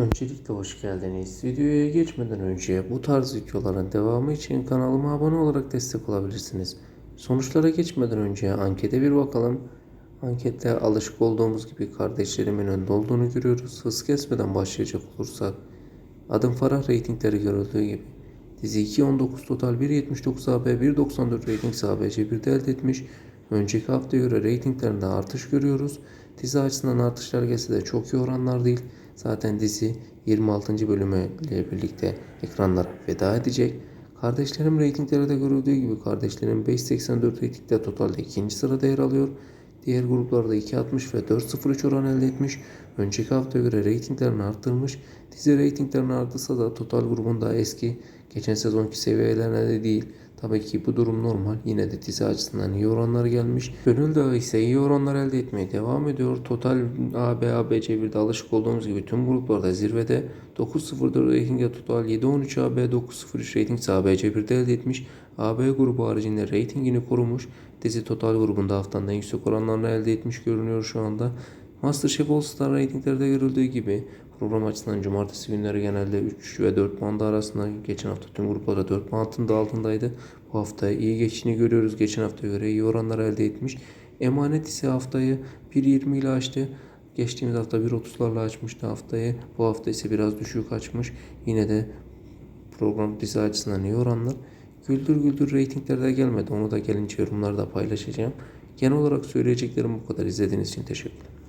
Öncelikle hoş geldiniz. Videoya geçmeden önce bu tarz videoların devamı için kanalıma abone olarak destek olabilirsiniz. Sonuçlara geçmeden önce ankete bir bakalım. Ankette alışık olduğumuz gibi kardeşlerimin önde olduğunu görüyoruz. Hız kesmeden başlayacak olursak. Adım Farah reytingleri görüldüğü gibi. Dizi 2.19 total 1.79 AB 1.94 reyting ABC 1'de elde etmiş. Önceki haftaya göre reytinglerinde artış görüyoruz. Dizi açısından artışlar gelse de çok iyi oranlar değil. Zaten dizi 26. bölümü ile birlikte ekranlara veda edecek. Kardeşlerim reytingleri de görüldüğü gibi kardeşlerim 5.84 reytingde totalde ikinci sırada yer alıyor. Diğer gruplarda 2.60 ve 4.03 oran elde etmiş. Önceki haftaya göre reytinglerini arttırmış. Dizi reytinglerini arttırsa da total grubunda eski geçen sezonki seviyelerine de değil. Tabii ki bu durum normal. Yine de dizi açısından iyi oranlar gelmiş. Gönül Dağı ise iyi oranlar elde etmeye devam ediyor. Total AB, ABC 1'de alışık olduğumuz gibi tüm gruplarda zirvede 9.04 reytingde total 7.13 AB, 9.03 reyting ise ABC 1'de elde etmiş. AB grubu haricinde reytingini korumuş. Dizi total grubunda haftanın en yüksek oranlarını elde etmiş görünüyor şu anda. Masterchef All Star reytinglerde görüldüğü gibi program açısından cumartesi günleri genelde 3 ve 4 bandı arasında geçen hafta tüm gruplarda 4 bandın da altındaydı. Bu hafta iyi geçişini görüyoruz. Geçen haftaya göre iyi oranlar elde etmiş. Emanet ise haftayı 1.20 ile açtı. Geçtiğimiz hafta 1.30'larla açmıştı haftayı. Bu hafta ise biraz düşük açmış. Yine de program dizi açısından iyi oranlar. Güldür güldür reytinglerde gelmedi. Onu da gelince yorumlarda paylaşacağım. Genel olarak söyleyeceklerim bu kadar. İzlediğiniz için teşekkürler.